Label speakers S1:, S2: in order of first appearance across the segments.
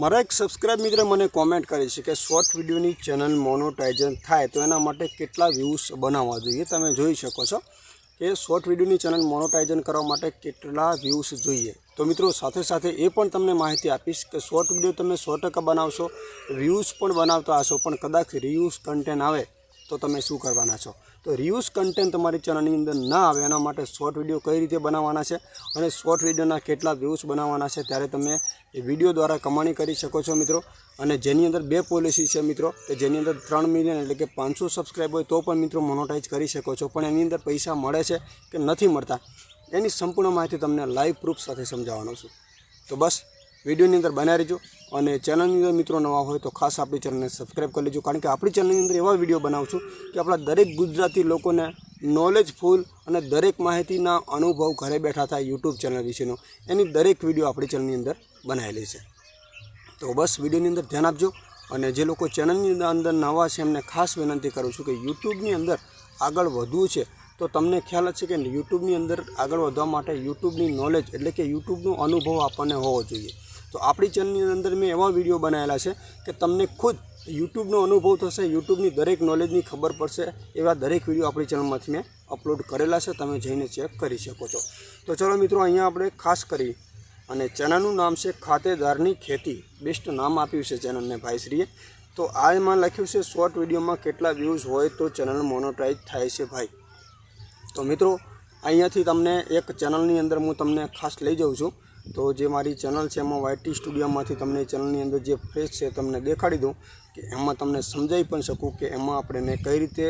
S1: મારા એક સબસ્ક્રાઇબ મિત્ર મને કોમેન્ટ કરી છે કે શોર્ટ વિડીયોની ચેનલ મોનોટાઇઝન થાય તો એના માટે કેટલા વ્યૂઝ બનાવવા જોઈએ? તમે જોઈ શકો છો કે શોર્ટ વિડીયોની ચેનલ મોનોટાઇઝન કરવા માટે કેટલા વ્યૂઝ જોઈએ. તો મિત્રો, સાથે સાથે એ પણ તમને માહિતી આપીશ કે શોર્ટ વીડિયો તમે સો બનાવશો વ્યૂઝ પણ બનાવતા હશો, પણ કદાચ રિવ્યૂઝ કન્ટેન્ટ આવે તો તમે શું કરવાના છો? તો રિયુઝ કન્ટેન્ટ તમારી ચેનલની અંદર ના આવે, એના માટે શોર્ટ વીડિયો કઈ રીતે બનાવવાના છે અને શોર્ટ વિડીયોના કેટલા વ્યૂઝ બનાવવાના છે ત્યારે તમે એ વીડિયો દ્વારા કમાણી કરી શકો છો મિત્રો. અને જેની અંદર બે પોલિસી છે મિત્રો, કે જેની અંદર ત્રણ મિલિયન એટલે કે પાંચસો સબસ્ક્રાઈબ હોય તો પણ મિત્રો મોનોટાઈઝ કરી શકો છો. પણ એની અંદર પૈસા મળે છે કે નથી મળતા, એની સંપૂર્ણ માહિતી તમને લાઈવ પ્રૂફ સાથે સમજાવવાનો છું. તો બસ વિડીયોની અંદર બનાવી રહેજો. અને ચેનલની અંદર મિત્રો નવા હોય તો ખાસ આપણી ચેનલને સબસ્ક્રાઈબ કરી લેજો. કારણ કે આપણી ચેનલની અંદર એવા વીડિયો બનાવું છું કે આપણા દરેક ગુજરાતી લોકોને નોલેજફુલ અને દરેક માહિતીના અનુભવ ઘરે બેઠા થાય યુટ્યુબ ચેનલ વિશેનો. એની દરેક વીડિયો આપણી ચેનલની અંદર બનાવેલી છે. તો બસ વિડીયોની અંદર ધ્યાન આપજો. અને જે લોકો ચેનલની અંદર નવા છે એમને ખાસ વિનંતી કરું છું કે યુટ્યુબની અંદર આગળ વધવું છે તો તમને ખ્યાલ જ છે કે યુટ્યુબની અંદર આગળ વધવા માટે યુટ્યુબની નોલેજ એટલે કે યુટ્યુબનો અનુભવ આપણને હોવો જોઈએ. તો આપણી ચેનલની અંદર મેં એવા વીડિયો બનાવેલા છે કે તમને ખુદ યુટ્યુબનો અનુભવ થશે, યુટ્યુબની દરેક નોલેજની ખબર પડશે એવા દરેક વીડિયો આપણી ચેનલમાંથી મેં અપલોડ કરેલા છે, તમે જઈને ચેક કરી શકો છો. તો ચલો મિત્રો, અહીંયા આપણે ખાસ કરી અને ચેનલનું નામ છે ખાતેદારની ખેતી. બેસ્ટ નામ આપ્યું છે ચેનલને ભાઈશ્રીએ. તો આ એમાં લખ્યું છે, શોર્ટ વિડીયોમાં કેટલા વ્યૂઝ હોય તો ચેનલ મોનોટાઈઝ થાય છે ભાઈ. તો મિત્રો, અહીંયાથી તમને એક ચેનલની અંદર હું તમને ખાસ લઈ જાઉં છું. તો જે મારી ચેનલ છે એમાં વાયટી સ્ટુડિયોમાંથી તમને ચેનલની અંદર જે ફ્રેશ છે તમને દેખાડી દઉં કે એમાં તમને સમજાવી પણ શકું કે એમાં આપણે કઈ રીતે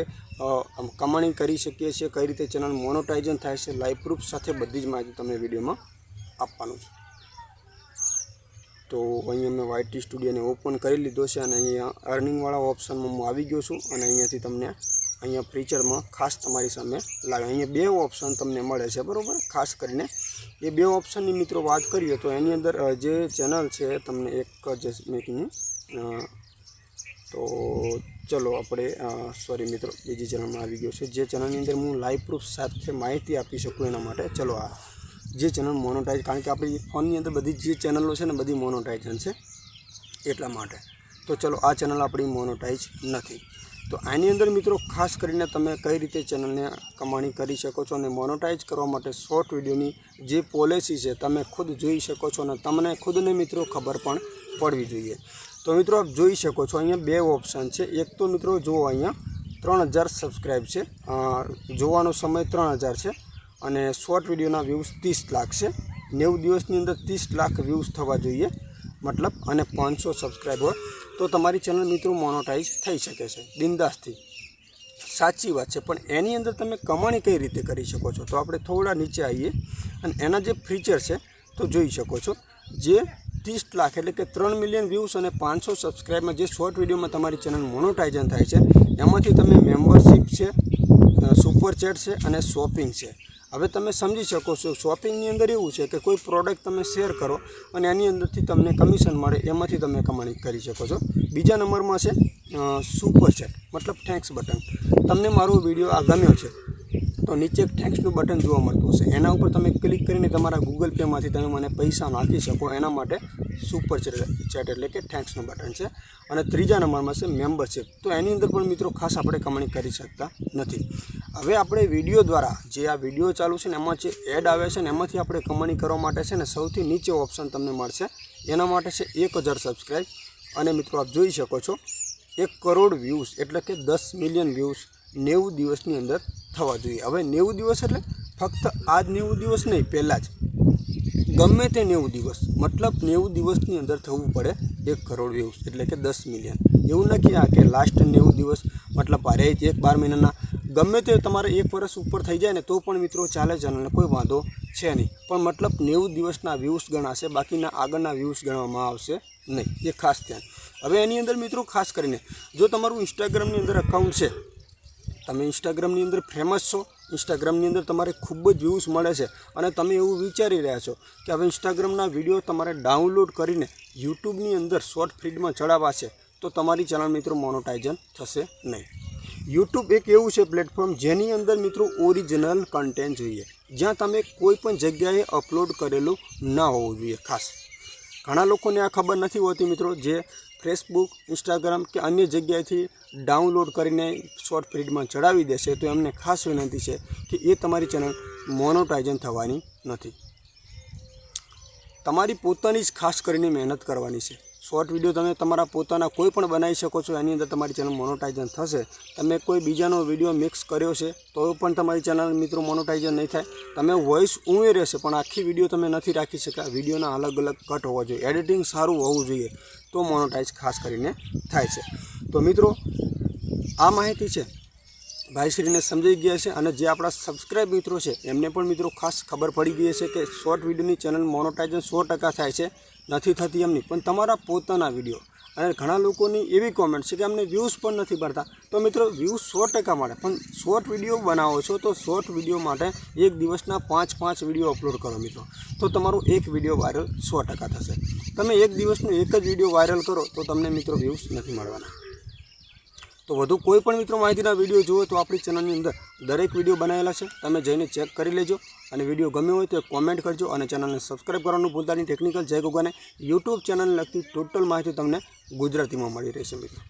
S1: કમાણી કરી શકીએ છીએ, કઈ રીતે ચેનલ મોનોટાઇઝન થાય છે, લાઈવ પ્રૂફ સાથે બધી જ માહિતી તમને વિડીયોમાં આપવાનું છે. તો અહીંયા મેં વાયટી સ્ટુડિયોને ઓપન કરી લીધો છે અને અહીંયા અર્નિંગવાળા ઓપ્શનમાં હું આવી ગયો છું અને અહીંયાથી તમને અહીંયા ફીચરમાં ખાસ તમારી સામે લાગે. અહીંયા બે ઓપ્શન તમને મળે છે, બરાબર? ખાસ કરીને એ બે ઓપ્શનની મિત્રો વાત કરીએ તો એની અંદર જે ચેનલ છે, તમને એક જ મેકની તો ચલો આપણે સોરી મિત્રો, બીજી ચેનલમાં આવી ગયો છે. જે ચેનલની અંદર હું લાઈવ પ્રૂફ સાથે માહિતી આપી શકું એના માટે, ચલો આ જે ચેનલ મોનોટાઈઝ કારણ કે આપણી ફોનની અંદર બધી જે ચેનલો છે ને, બધી મોનોટાઈઝન છે એટલા માટે. તો ચલો આ ચેનલ આપણી મોનોટાઈઝ નથી. તો આની અંદર મિત્રો ખાસ કરીને તમે કઈ રીતે ચેનલને કમાણી કરી શકો છો અને મોનોટાઈઝ કરવા માટે શોર્ટ વિડીયોની જે પોલિસી છે, તમે ખુદ જોઈ શકો છો અને તમને ખુદને મિત્રો ખબર પણ પડવી જોઈએ. તો મિત્રો આપ જોઈ શકો છો, અહીંયા બે ઓપ્શન છે. એક તો મિત્રો જુઓ અહીંયા, ત્રણ હજાર સબસ્ક્રાઈબ છે. જોવાનો સમય ત્રણ હજાર છે અને શોર્ટ વિડીયોના વ્યૂઝ ત્રીસ લાખ છે. નેવું દિવસની અંદર ત્રીસ લાખ વ્યૂઝ થવા જોઈએ. મતલબ અને પાંચસો સબસ્ક્રાઈબર તો તમારી ચેનલ મિત્રો મોનોટાઈઝ થઈ શકે છે, બિંદાસથી. સાચી વાત છે, પણ એની અંદર તમે કમાણી કઈ રીતે કરી શકો છો? તો આપણે થોડા નીચે આવીએ અને એના જે ફીચર છે, તો જોઈ શકો છો. જે ત્રીસ લાખ એટલે કે ત્રણ મિલિયન વ્યૂઝ અને પાંચસો સબસ્ક્રાઈબમાં જે શોર્ટ વિડીયોમાં તમારી ચેનલ મોનોટાઇઝન થાય છે, એમાંથી તમે મેમ્બરશિપ છે સુપર ચેટ છે અને શોપિંગ છે. હવે તમે સમજી શકો છો શોપિંગની અંદર એવું છે કે કોઈ પ્રોડક્ટ તમે શેર કરો અને એની અંદરથી તમને કમિશન મળે, એમાંથી તમે કમાણી કરી શકો છો. બીજા નંબરમાં છે સુપર ચેટ મતલબ થેન્ક્સ બટન તમને મારો વીડિયો આ ગમ્યો છે, તો નીચે થેન્ક્સનું બટન જોવા મળતું હશે. એના ઉપર તમે ક્લિક કરીને તમારા ગૂગલ પેમાંથી તમે મને પૈસા નાખી શકો, એના માટે સુપર ચેટ એટલે કે થેન્ક્સનું બટન છે. અને ત્રીજા નંબરમાં છે મેમ્બરશિપ તો એની અંદર પણ મિત્રો ખાસ આપણે કમાણી કરી શકતા નથી. હવે આપણે વીડિયો દ્વારા જે આ વીડિયો ચાલુ છે ને, એમાં જે એડ આવે છે ને, એમાંથી આપણે કમાણી કરવા માટે છે ને, સૌથી નીચે ઓપ્શન તમને મળશે. એના માટે છે એક હજાર સબસ્ક્રાઈબ અને મિત્રો આપ જોઈ શકો છો, એક કરોડ વ્યૂઝ એટલે કે દસ મિલિયન વ્યૂઝ નેવું દિવસની અંદર થવા જોઈએ. હવે નેવું દિવસ એટલે ફક્ત આજ નેવું દિવસ નહીં, પહેલાં જ. ગમે તે નેવું દિવસ, મતલબ નેવું દિવસની અંદર થવું પડે એક કરોડ વ્યૂઝ એટલે કે દસ મિલિયન એવું નથી આ કે લાસ્ટ નેવું દિવસ, મતલબ ભારે એક બાર મહિનાના. ગમે તે તમારે એક વર્ષ ઉપર થઈ જાય ને, તો પણ મિત્રો ચાલે ચેનલને કોઈ વાંધો છે નહીં. પણ મતલબ નેવું દિવસના વ્યૂઝ ગણાશે, બાકીના આગળના વ્યૂઝ ગણવામાં આવશે નહીં. એ ખાસ ધ્યાન. હવે એની અંદર મિત્રો ખાસ કરીને, જો તમારું ઇન્સ્ટાગ્રામની અંદર અકાઉન્ટ છે, તમે ઇન્સ્ટાગ્રામની અંદર ફેમસ છો ઇન્સ્ટાગ્રામની અંદર તમારે ખૂબ જ વ્યૂઝ મળે છે. અને તમે એવું વિચારી રહ્યા છો કે હવે ઇન્સ્ટાગ્રામના વીડિયો તમારે ડાઉનલોડ કરીને યુટ્યુબની અંદર શોર્ટ ફીડમાં ચડાવવા છે તો તમારી ચેનલ મિત્રો મોનોટાઇઝન થશે નહીં. યુટ્યુબ એક એવું છે પ્લેટફોર્મ જેની અંદર મિત્રો ઓરિજિનલ કન્ટેન્ટ જોઈએ. જ્યાં તમે કોઈ પણ જગ્યાએ અપલોડ કરેલું ના હોવું જોઈએ ખાસ. ઘણા લોકોને આ ખબર નથી હોતી મિત્રો, જે ફેસબુક, ઇન્સ્ટાગ્રામ કે અન્ય જગ્યાએથી ડાઉનલોડ કરીને શોર્ટ ફિલ્ડમાં ચડાવી દેશે, તો એમને ખાસ વિનંતી છે કે એ તમારી ચેનલ મોનોટાઇઝન થવાની નથી. તમારી પોતાની જ ખાસ કરીને મહેનત કરવાની છે. શોર્ટ વીડિયો તમે તમારા પોતાના કોઈ પણ બનાવી શકો છો, એની અંદર તમારી ચેનલ મોનોટાઇઝન થશે. તમે કોઈ બીજાનો વીડિયો મિક્સ કર્યો છે, તો પણ તમારી ચેનલ મિત્રો મોનોટાઇઝન નહીં થાય. તમે વોઇસ ઉમેર્યો છે પણ આખી વીડિયો તમે નથી રાખી શક્યા. વિડીયોના અલગ અલગ કટ હોવા જોઈએ. એડિટિંગ સારું હોવું જોઈએ. તો મોનોટાઇઝ ખાસ કરીને થાય છે. તો મિત્રો, આ માહિતી છે. ભાઈશ્રીને સમજાઈ ગયા છે અને જે આપણા સબસ્ક્રાઇબ મિત્રો છે, એમને પણ મિત્રો ખાસ ખબર પડી ગઈ છે કે શોર્ટ વિડીયોની ચેનલ મોનોટાઇઝન સો ટકા થાય છે. નથી થતી એમની, પણ તમારા પોતાના વીડિયો અને ઘણા લોકોની એવી કોમેન્ટ છે કે અમને વ્યૂઝ પણ નથી મળતા. તો મિત્રો વ્યૂઝ સો ટકા મળે, પણ શોર્ટ વીડિયો બનાવો છો તો શોર્ટ વીડિયો માટે એક દિવસના પાંચ પાંચ વીડિયો અપલોડ કરો મિત્રો. તો તમારો એક વીડિયો વાયરલ સો ટકા થશે. તમે એક દિવસનો એક જ વીડિયો વાયરલ કરો તો તમને મિત્રો વ્યૂઝ નથી મળવાના. તો વધુ કોઈ પણ મિત્રો માહિતીના વીડિયો જુઓ તો આપણી ચેનલની અંદર દરેક વીડિયો બનાવેલા છે. તમે જઈને ચેક કરી લેજો અને વીડિયો ગમ્યો હોય તો કોમેન્ટ કરજો અને ચેનલને સબસ્ક્રાઈબ કરવાનું ભૂલતા નહીં. ટેકનિકલ જય ગોગાને યુટ્યુબ ચેનલને લગતી ટોટલ માહિતી તમને ગુજરાતીમાં મળી રહેશે મિત્રો.